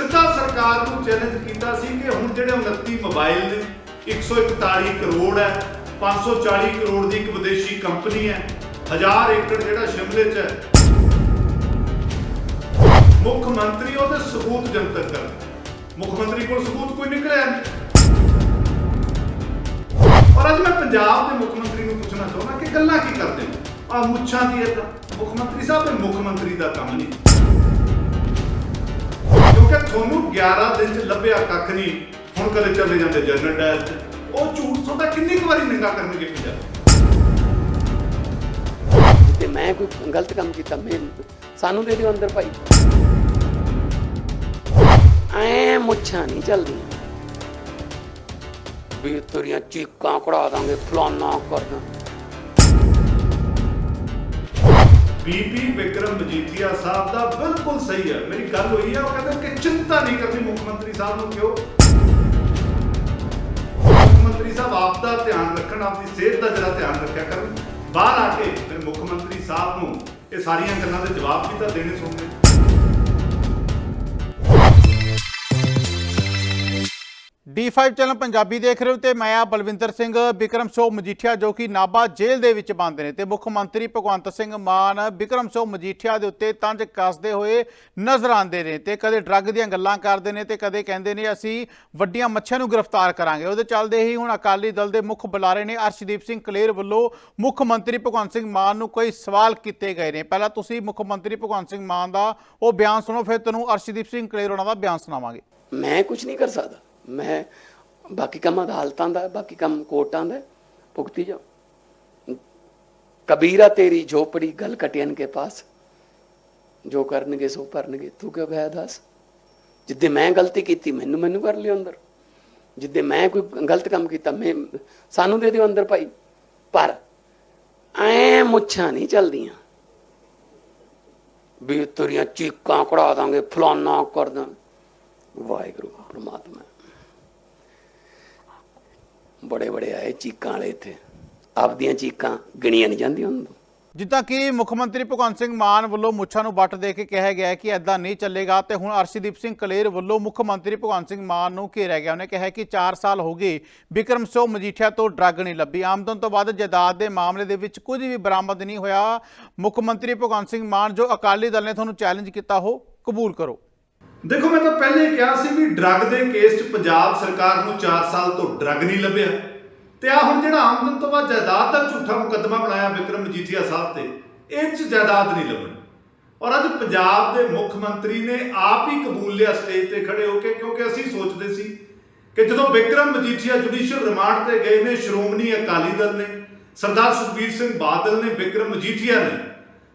ਸਿੱਧਾ ਸਰਕਾਰ ਨੂੰ ਚੈਲੰਜ ਕੀਤਾ ਸੀ ਕਿ ਹੁਣ ਜਿਹੜੇ 29 ਮੋਬਾਈਲ ਨੇ 141 ਕਰੋੜ ਹੈ 540 ਕਰੋੜ ਦੀ ਇੱਕ ਵਿਦੇਸ਼ੀ ਕੰਪਨੀ ਹੈ 1000 ਏਕੜ ਜਿਹੜਾ ਸ਼ਿਮਲੇ 'ਚ ਹੈ। ਮੁੱਖ ਮੰਤਰੀ ਉਹਦੇ ਸਬੂਤ ਜਨਤਕ ਕਰ ਮੁੱਖ ਮੰਤਰੀ ਕੋਲ ਸਬੂਤ ਕੋਈ ਨਿਕਲਿਆ ਨਹੀਂ। ਔਰ ਅੱਜ ਮੈਂ ਪੰਜਾਬ ਦੇ ਮੁੱਖ ਮੰਤਰੀ ਨੂੰ ਪੁੱਛਣਾ ਚਾਹੁੰਦਾ ਕਿ ਗੱਲਾਂ ਕੀ ਕਰਦੇ ਹੋ ਆ ਮੁੱਛਾਂ ਦੀ ਇਹ ਤਾਂ ਮੁੱਖ ਮੰਤਰੀ ਸਾਹਿਬ ਇਹ ਮੁੱਖ ਮੰਤਰੀ ਦਾ ਕੰਮ ਨਹੀਂ। ਕਿਉਂਕਿ ਤੁਹਾਨੂੰ 11 ਦਿਨ ਚ ਲੱਭਿਆ ਕੱਖ ਨਹੀਂ। ਹੁਣ ਕਦੇ ਚੱਲੇ ਜਾਂਦੇ ਜਨਰਲ ਡਾਇਰ ਤੇ ਉਹ ਝੂਠ ਤੁਹਾਡਾ ਕਿੰਨੀ ਕੁ ਵਾਰੀ ਨਿਗਾ ਕਰਨਗੇ ਪੰਜਾਬ ਤੇ ਮੈਂ ਕੋਈ ਗਲਤ ਕੰਮ ਕੀਤਾ, ਮੈਂ ਸਾਨੂੰ ਦੇ ਦਿਓ ਅੰਦਰ ਭਾਈ। ਐ ਮੁੱਛਾਂ ਨਹੀਂ ਚੱਲਦੀਆਂ। ਵੀ ਤੇਰੀਆਂ ਚੀਕਾਂ ਕਢਾ ਦਾਂਗੇ, ਫਲਾਨਾ ਕਰਦਾ ਬੀਬੀ ਵਿਕਰਮ ਮਜੀਠੀਆ ਸਾਹਿਬ ਦਾ ਬਿਲਕੁਲ ਸਹੀ ਹੈ। ਮੇਰੀ ਗੱਲ ਹੋਈ ਹੈ, ਉਹ ਕਹਿੰਦੇ ਕਿ ਚਿੰਤਾ ਨਹੀਂ ਕਰਨੀ ਮੁੱਖ ਮੰਤਰੀ ਸਾਹਿਬ ਨੂੰ ਕਿਉਂ? ਮੁੱਖ ਮੰਤਰੀ ਸਾਹਿਬ ਆਪ ਦਾ ਧਿਆਨ ਰੱਖਣ, ਆਪਦੀ ਸਿਹਤ ਦਾ ਜਰਾ ਧਿਆਨ ਰੱਖਿਆ ਕਰਨ। ਬਾਹਰ ਆ ਕੇ ਫਿਰ ਮੁੱਖ ਮੰਤਰੀ ਸਾਹਿਬ ਨੂੰ ਇਹ ਸਾਰੀਆਂ ਗੱਲਾਂ ਦੇ ਜਵਾਬ ਵੀ ਤਾਂ ਦੇਣੇ ਸੁਣਨੇ। D5 ਚੈਨਲ ਪੰਜਾਬੀ ਦੇਖ ਰਹੇ ਹੋ ਤੇ ਮੈਂ ਆ ਬਲਵਿੰਦਰ ਸਿੰਘ ਵਿਕਰਮ ਸਿੰਘ ਮਜੀਠੀਆ ਜੋ ਕਿ ਨਾਭਾ ਜੇਲ੍ਹ ਦੇ ਵਿੱਚ ਬੰਦ ਨੇ ਤੇ ਮੁੱਖ ਮੰਤਰੀ ਭਗਵੰਤ ਸਿੰਘ ਮਾਨ ਵਿਕਰਮ ਸਿੰਘ ਮਜੀਠੀਆ ਦੇ ਉੱਤੇ ਤੰਜ ਕੱਸਦੇ ਹੋਏ ਨਜ਼ਰ ਆਉਂਦੇ ਨੇ ਤੇ ਕਦੇ ਡਰੱਗ ਦੀਆਂ ਗੱਲਾਂ ਕਰਦੇ ਨੇ ਤੇ ਕਦੇ ਕਹਿੰਦੇ ਨੇ ਅਸੀਂ ਵੱਡੀਆਂ ਮੱਛੀਆਂ ਨੂੰ ਗ੍ਰਿਫਤਾਰ ਕਰਾਂਗੇ। ਉਹਦੇ ਚੱਲਦੇ ਹੀ ਹੁਣ ਅਕਾਲੀ ਦਲ ਦੇ ਮੁੱਖ ਬੁਲਾਰੇ ਨੇ ਅਰਸ਼ਦੀਪ ਸਿੰਘ ਕਲੇਰ ਵੱਲੋਂ ਮੁੱਖ ਮੰਤਰੀ ਭਗਵੰਤ ਸਿੰਘ ਮਾਨ ਨੂੰ ਕੋਈ ਸਵਾਲ ਕੀਤੇ ਗਏ ਨੇ। ਪਹਿਲਾਂ ਤੁਸੀਂ ਮੁੱਖ ਮੰਤਰੀ ਭਗਵੰਤ ਸਿੰਘ ਮਾਨ ਦਾ ਉਹ ਬਿਆਨ ਸੁਣੋ, ਫਿਰ ਤੁਹਾਨੂੰ ਅਰਸ਼ਦੀਪ ਸਿੰਘ ਕਲੇਰ ਉਹਨਾਂ ਦਾ ਬਿਆਨ ਸੁਣਾਵਾਂਗੇ। ਮੈਂ ਕੁਝ ਨਹੀਂ ਕਰ ਸਕਦਾ। ਮੈਂ ਬਾਕੀ ਕੰਮ ਅਦਾਲਤਾਂ ਦਾ, ਬਾਕੀ ਕੰਮ ਕੋਰਟਾਂ ਦਾ ਭੁਗਤੀ ਜਾਓ। ਕਬੀਰਾ ਤੇਰੀ ਝੋਪੜੀ ਗਲ ਕਟਿਆਨ ਕੇ ਪਾਸ। ਜੋ ਕਰਨਗੇ ਸੋ ਭਰਨਗੇ। ਤੂੰ ਕਿਉਂ ਗਿਆ ਦੱਸ? ਜਿੱਦੇ ਮੈਂ ਗਲਤੀ ਕੀਤੀ, ਮੈਨੂੰ ਮੈਨੂੰ ਕਰ ਲਿਓ ਅੰਦਰ। ਜਿੱਦੇ ਮੈਂ ਕੋਈ ਗਲਤ ਕੰਮ ਕੀਤਾ, ਮੈਂ ਸਾਨੂੰ ਦੇ ਦਿਓ ਅੰਦਰ ਭਾਈ। ਪਰ ਐ ਮੁੱਛਾਂ ਨਹੀਂ ਚੱਲਦੀਆਂ। ਵੀ ਤੇਰੀਆਂ ਚੀਕਾਂ ਕਢਾ ਦਾਂਗੇ, ਫਲਾਨਾ ਕਰ ਦਾਂ। ਵਾਹਿਗੁਰੂ, ਪ੍ਰਮਾਤਮਾ। ਬੜੇ ਬੜੇ ਆਏ ਚੀਕਾਂ ਵਾਲੇ ਇੱਥੇ। ਆਪਦੀਆਂ ਚੀਕਾਂ ਗਿਣੀਆਂ ਨਹੀਂ ਜਾਂਦੀਆਂ ਹੁੰਦੀਆਂ ਜਿੱਦਾਂ ਕਿ ਮੁੱਖ ਮੰਤਰੀ ਭਗਵੰਤ ਸਿੰਘ ਮਾਨ ਵੱਲੋਂ ਮੁੱਛਾਂ ਨੂੰ ਵੱਟ ਦੇ ਕੇ ਕਿਹਾ ਗਿਆ ਕਿ ਐਦਾਂ ਨਹੀਂ ਚੱਲੇਗਾ ਤੇ ਹੁਣ ਅਰਸ਼ਦੀਪ ਸਿੰਘ ਕਲੇਰ ਵੱਲੋਂ ਮੁੱਖ ਮੰਤਰੀ ਭਗਵੰਤ ਸਿੰਘ ਮਾਨ ਨੂੰ ਘੇਰਿਆ ਗਿਆ। ਉਹਨੇ ਕਿਹਾ ਕਿ 4 ਸਾਲ ਹੋ ਗਏ ਵਿਕਰਮ ਸਿੰਘ ਮਜੀਠੀਆ ਤੋਂ ਡਰੱਗ ਨਹੀਂ ਲੱਭੀ। ਆਮਦਨ ਤੋਂ ਬਾਅਦ ਜਾਇਦਾਦ ਦੇ ਮਾਮਲੇ ਦੇ ਵਿੱਚ ਕੁਝ ਵੀ ਬਰਾਮਦ ਨਹੀਂ ਹੋਇਆ। ਮੁੱਖ ਮੰਤਰੀ ਭਗਵੰਤ ਸਿੰਘ ਮਾਨ ਜੋ ਅਕਾਲੀ ਦਲ ਨੇ ਤੁਹਾਨੂੰ ਚੈਲੰਜ ਕੀਤਾ ਉਹ ਕਬੂਲ ਕਰੋ। ਦੇਖੋ, ਮੈਂ ਤਾਂ ਪਹਿਲੇ ਹੀ ਕਿਹਾ ਸੀ ਵੀ ਡਰੱਗ ਦੇ ਕੇਸ 'ਚ ਪੰਜਾਬ ਸਰਕਾਰ ਨੂੰ 4 ਸਾਲ ਤੋਂ ਡਰੱਗ ਨਹੀਂ ਲੱਭਿਆ। ਤੇ ਆ ਹੁਣ ਜਿਹੜਾ ਆਮਦਨ ਤੋਂ ਬਾਅਦ ਜਾਇਦਾਦ ਦਾ ਝੂਠਾ ਮੁਕੱਦਮਾ ਬਣਾਇਆ ਵਿਕਰਮ ਮਜੀਠੀਆ ਸਾਹਿਬ ਤੇ, ਇਹ 'ਚ ਜਾਇਦਾਦ ਨਹੀਂ ਲੱਭਣੀ। ਔਰ ਅੱਜ ਪੰਜਾਬ ਦੇ ਮੁੱਖ ਮੰਤਰੀ ਨੇ ਆਪ ਹੀ ਕਬੂਲ ਲਿਆ ਸਟੇਜ ਤੇ ਖੜੇ ਹੋ ਕੇ, ਕਿਉਂਕਿ ਅਸੀਂ ਸੋਚਦੇ ਸੀ ਕਿ ਜਦੋਂ ਵਿਕਰਮ ਮਜੀਠੀਆ ਜੁਡੀਸ਼ੀਅਲ ਰਿਮਾਂਡ ਤੇ ਗਏ ਨੇ, ਸ਼੍ਰੋਮਣੀ ਅਕਾਲੀ ਦਲ ਨੇ, ਸਰਦਾਰ ਸੁਖਬੀਰ ਸਿੰਘ ਬਾਦਲ ਨੇ, ਵਿਕਰਮ ਮਜੀਠੀਆ ਨੇ,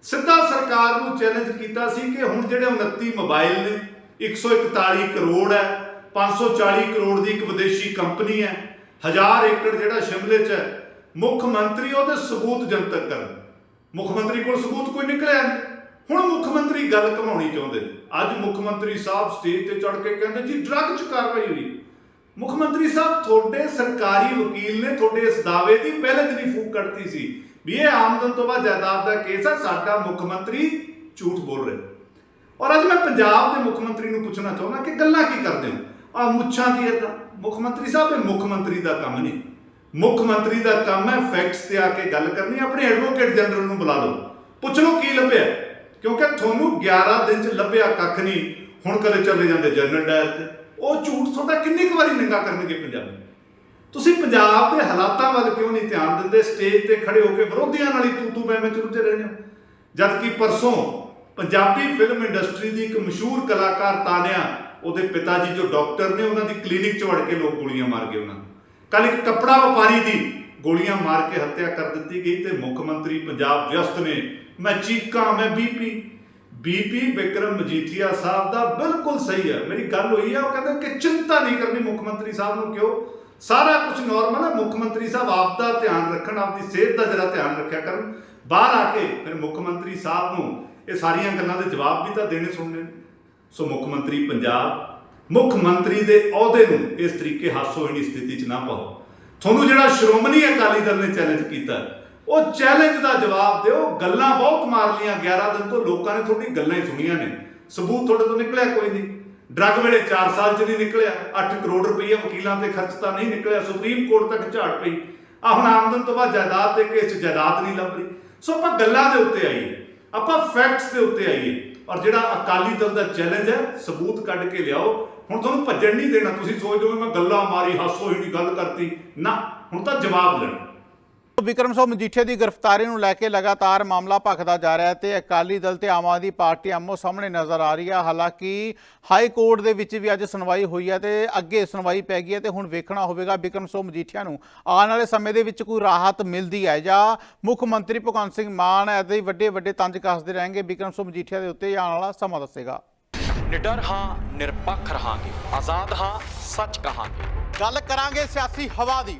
ਸਿੱਧਾ ਸਰਕਾਰ ਨੂੰ ਚੈਲੰਜ ਕੀਤਾ ਸੀ ਕਿ ਹੁਣ ਜਿਹੜੇ 29 ਮੋਬਾਈਲ ਨੇ 141 ਕਰੋੜ ਹੈ 540 ਕਰੋੜ ਦੀ ਇੱਕ ਵਿਦੇਸ਼ੀ ਕੰਪਨੀ ਹੈ, ਹਜ਼ਾਰ ਏਕੜ ਜਿਹੜਾ ਸ਼ਿਮਲੇ 'ਚ ਹੈ, ਮੁੱਖ ਮੰਤਰੀ ਉਹਦੇ ਸਬੂਤ ਜਨਤਕ ਕਰਨ। ਮੁੱਖ ਮੰਤਰੀ ਕੋਲ ਸਬੂਤ ਕੋਈ ਨਿਕਲਿਆ ਨਹੀਂ। ਹੁਣ ਮੁੱਖ ਮੰਤਰੀ ਗੱਲ ਘਮਾਉਣੀ ਚਾਹੁੰਦੇ ਨੇ। ਅੱਜ ਮੁੱਖ ਮੰਤਰੀ ਸਾਹਿਬ ਸਟੇਜ ਤੇ ਚੜ੍ਹ ਕੇ ਕਹਿੰਦੇ, ਜੀ ਡਰੱਗ 'ਚ ਕਾਰਵਾਈ ਹੋਈ। ਮੁੱਖ ਮੰਤਰੀ ਸਾਹਿਬ, ਤੁਹਾਡੇ ਸਰਕਾਰੀ ਵਕੀਲ ਨੇ ਤੁਹਾਡੇ ਇਸ ਦਾਅਵੇ ਦੀ ਪਹਿਲੇ ਦਿਨ ਹੀ ਫੂਕ ਕੱਢਤੀ ਸੀ ਵੀ ਇਹ ਆਮਦਨ ਤੋਂ ਬਾਅਦ ਜਾਇਦਾਦ ਦਾ ਕੇਸ ਹੈ। ਸਾਡਾ ਮੁੱਖ ਮੰਤਰੀ ਝੂਠ ਬੋਲ ਰਿਹਾ। ਔਰ ਅੱਜ ਮੈਂ ਪੰਜਾਬ ਦੇ ਮੁੱਖ ਮੰਤਰੀ ਨੂੰ ਪੁੱਛਣਾ ਚਾਹੁੰਦਾ ਕਿ ਗੱਲਾਂ ਕੀ ਕਰਦੇ ਹੋ? ਆ ਮੁੱਛਾਂ ਦੀ ਇਹ ਮੁੱਖ ਮੰਤਰੀ ਸਾਹਿਬ ਇਹ ਮੁੱਖ ਮੰਤਰੀ ਦਾ ਕੰਮ ਨਹੀਂ। ਮੁੱਖ ਮੰਤਰੀ ਦਾ ਕੰਮ ਹੈ ਫੈਕਟਸ ਤੇ ਆ ਕੇ ਗੱਲ ਕਰਨੀ, ਆਪਣੇ ਐਡਵੋਕੇਟ ਜਨਰਲ ਨੂੰ ਬੁਲਾ ਲਓ। ਪੁੱਛ ਲਓ ਕੀ ਲੱਭਿਆ। ਕਿਉਂਕਿ ਤੁਹਾਨੂੰ 11 ਦਿਨ ਚ ਲੱਭਿਆ ਕੱਖ ਨਹੀਂ, ਹੁਣ ਕਦੇ ਚਲੇ ਜਾਂਦੇ ਜਨਰਲ ਡਾਇਰ ਤੇ। ਉਹ ਝੂਠ ਤੁਹਾਡਾ ਕਿੰਨੀ ਕੁ ਵਾਰੀ ਨਿੰਗਾ ਕਰਨਗੇ ਪੰਜਾਬੀ? ਤੁਸੀਂ ਪੰਜਾਬ ਦੇ ਹਾਲਾਤਾਂ ਵੱਲ ਕਿਉਂ ਨਹੀਂ ਧਿਆਨ ਦਿੰਦੇ? ਸਟੇਜ ਤੇ ਖੜੇ ਹੋ ਕੇ ਵਿਰੋਧੀਆਂ ਨਾਲ ਹੀ ਤੂੰ ਤੂੰ ਮੈਂ ਮੈਂ ਚ ਰੁੱਝੇ ਰਹਿੰਦੇ ਹੋ। ਜਦ ਕਿ ਪਰਸੋਂ ਪੰਜਾਬੀ ਫਿਲਮ ਇੰਡਸਟਰੀ ਦੀ ਇੱਕ ਮਸ਼ਹੂਰ ਕਲਾਕਾਰ ਤਾਨਿਆ, ਉਹਦੇ ਪਿਤਾ ਜੀ ਜੋ ਡਾਕਟਰ ਨੇ, ਉਹਨਾਂ ਦੀ ਕਲੀਨਿਕ 'ਚ ਵੜ ਕੇ ਲੋਕ ਗੋਲੀਆਂ ਮਾਰ ਗਏ ਉਹਨਾਂ ਕੱਲ ਇੱਕ ਕੱਪੜਾ ਵਪਾਰੀ ਦੀ ਗੋਲੀਆਂ ਮਾਰ ਕੇ ਹੱਤਿਆ ਕਰ ਦਿੱਤੀ ਗਈ ਤੇ ਮੁੱਖ ਮੰਤਰੀ ਪੰਜਾਬ ਵਿਅਸਤ ਨੇ, ਮੈਂ ਚੀਕਾਂ, ਮੈਂ ਬੀਪੀ ਬੀਪੀ ਵਿਕਰਮ ਮਜੀਠੀਆ ਸਾਹਿਬ ਦਾ ਬਿਲਕੁਲ ਸਹੀ ਹੈ। ਮੇਰੀ ਗੱਲ ਹੋਈ ਹੈ, ਉਹ ਕਹਿੰਦੇ ਕਿ ਚਿੰਤਾ ਨਹੀਂ ਕਰਨੀ ਮੁੱਖ ਮੰਤਰੀ ਸਾਹਿਬ ਨੂੰ ਕਿਉਂ? ਸਾਰਾ ਕੁਝ ਨਾਰਮਲ ਹੈ, ਮੁੱਖ ਮੰਤਰੀ ਸਾਹਿਬ ਆਪ ਦਾ ਧਿਆਨ ਰੱਖਣ, ਆਪਦੀ ਸਿਹਤ ਦਾ ਜਰਾ ਧਿਆਨ ਰੱਖਿਆ ਕਰਨ। ਬਾਹਰ ਆ ਕੇ ਫਿਰ ਮੁੱਖ ਮੰਤਰੀ ਸਾਹਿਬ ਨੂੰ ਇਹ ਸਾਰੀਆਂ ਗੱਲਾਂ ਦੇ ਜਵਾਬ ਵੀ ਤਾਂ ਦੇਣੇ ਸੁਣਨੇ ਨੇ। ਸੋ ਮੁੱਖ ਮੰਤਰੀ ਪੰਜਾਬ, ਮੁੱਖ ਮੰਤਰੀ ਦੇ ਅਹੁਦੇ ਨੂੰ ਇਸ ਤਰੀਕੇ ਹਾਸੋਹੀਣੀ ਸਥਿਤੀ 'ਚ ਨਾ ਪਾਓ। ਤੁਹਾਨੂੰ ਜਿਹੜਾ ਸ਼੍ਰੋਮਣੀ ਅਕਾਲੀ ਦਲ ਨੇ ਚੈਲੰਜ ਕੀਤਾ, ਉਹ ਚੈਲੰਜ ਦਾ ਜਵਾਬ ਦਿਓ। ਗੱਲਾਂ ਬਹੁਤ ਮਾਰ ਲੀਆਂ 11 ਦਿਨ ਤੋਂ ਲੋਕਾਂ ਨੇ ਤੁਹਾਡੀ ਗੱਲਾਂ ਹੀ ਸੁਣੀਆਂ ਨੇ। ਸਬੂਤ ਤੁਹਾਡੇ ਤੋਂ ਨਿਕਲਿਆ ਕੋਈ ਨਹੀਂ। ਡਰੱਗ ਵੇਲੇ 4 ਸਾਲ ਚ ਨਹੀਂ ਨਿਕਲਿਆ। 8 ਕਰੋੜ ਰੁਪਈਆ ਵਕੀਲਾਂ ਤੇ ਖਰਚ ਤਾਂ ਨਹੀਂ ਨਿਕਲਿਆ। ਸੁਪਰੀਮ ਕੋਰਟ ਤੱਕ ਝਾੜ ਪਈ। ਆ ਹੁਣ ਆਮਦਨ ਤੋਂ ਬਾਅਦ ਜਾਇਦਾਦ ਦੇ ਕੇਸ 'ਚ ਜਾਇਦਾਦ ਨਹੀਂ ਲੱਭ ਰਹੀ। ਸੋ ਆਪਾਂ ਗੱਲਾਂ ਦੇ ਉੱਤੇ ਆਈਏ। ਆਪਾਂ ਫੈਕਟਸ ਦੇ ਉੱਤੇ ਆਈਏ। ਔਰ ਜਿਹੜਾ ਅਕਾਲੀ ਦਲ ਦਾ ਚੈਲੰਜ ਹੈ, ਸਬੂਤ ਕੱਢ ਕੇ ਲਿਆਓ। ਹੁਣ ਤੁਹਾਨੂੰ ਭੱਜਣ ਨਹੀਂ ਦੇਣਾ। ਤੁਸੀਂ ਸੋਚਦੇ ਹੋ ਮੈਂ ਗੱਲਾਂ ਮਾਰੀ ਹਾਸੋ ਹੀ ਨਹੀਂ ਗੱਲ ਕਰਤੀ। ਨਾ, ਹੁਣ ਤਾਂ ਜਵਾਬ ਲੈਣਾ। ਵਿਕਰਮ ਸਿੰਘ ਮਜੀਠੀਆ ਦੀ ਗ੍ਰਿਫਤਾਰੀ ਨੂੰ ਲੈ ਕੇ ਲਗਾਤਾਰ ਮਾਮਲਾ ਭਖਦਾ ਜਾ ਰਿਹਾ ਤੇ ਅਕਾਲੀ ਦਲ ਤੇ ਆਮ ਆਦਮੀ ਪਾਰਟੀ ਆਮੋ ਸਾਹਮਣੇ ਨਜ਼ਰ ਆ ਰਹੀ ਹੈ। ਹਾਲਾਂਕਿ ਹਾਈ ਕੋਰਟ ਦੇ ਵਿੱਚ ਵੀ ਅੱਜ ਸੁਣਵਾਈ ਹੋਈ ਹੈ ਤੇ ਅੱਗੇ ਸੁਣਵਾਈ ਪੈ ਗਈ ਹੈ ਤੇ ਹੁਣ ਵੇਖਣਾ ਹੋਵੇਗਾ ਵਿਕਰਮ ਸਿੰਘ ਮਜੀਠੀਆ ਨੂੰ। ਆਉਣ ਵਾਲੇ ਸਮੇਂ ਦੇ ਵਿੱਚ ਕੋਈ ਰਾਹਤ ਮਿਲਦੀ ਹੈ ਜਾਂ ਮੁੱਖ ਮੰਤਰੀ ਭਗਵੰਤ ਸਿੰਘ ਮਾਨ ਐਦੇ ਵੱਡੇ ਵੱਡੇ ਤੰਜ ਕੱਸਦੇ ਰਹਿਣਗੇ। ਵਿਕਰਮ ਸਿੰਘ ਮਜੀਠੀਆ ਦੇ ਉੱਤੇ ਆਉਣ ਵਾਲਾ ਸਮਾਂ ਦੱਸੇਗਾ। ਨਿਡਰ ਹਾਂ ਨਿਰਪੱਖ ਰਹਾਂਗੇ। ਆਜ਼ਾਦ ਹਾਂ ਸੱਚ ਕਹਾਂਗੇ। ਗੱਲ ਕਰਾਂਗੇ ਸਿਆਸੀ ਹਵਾ ਦੀ।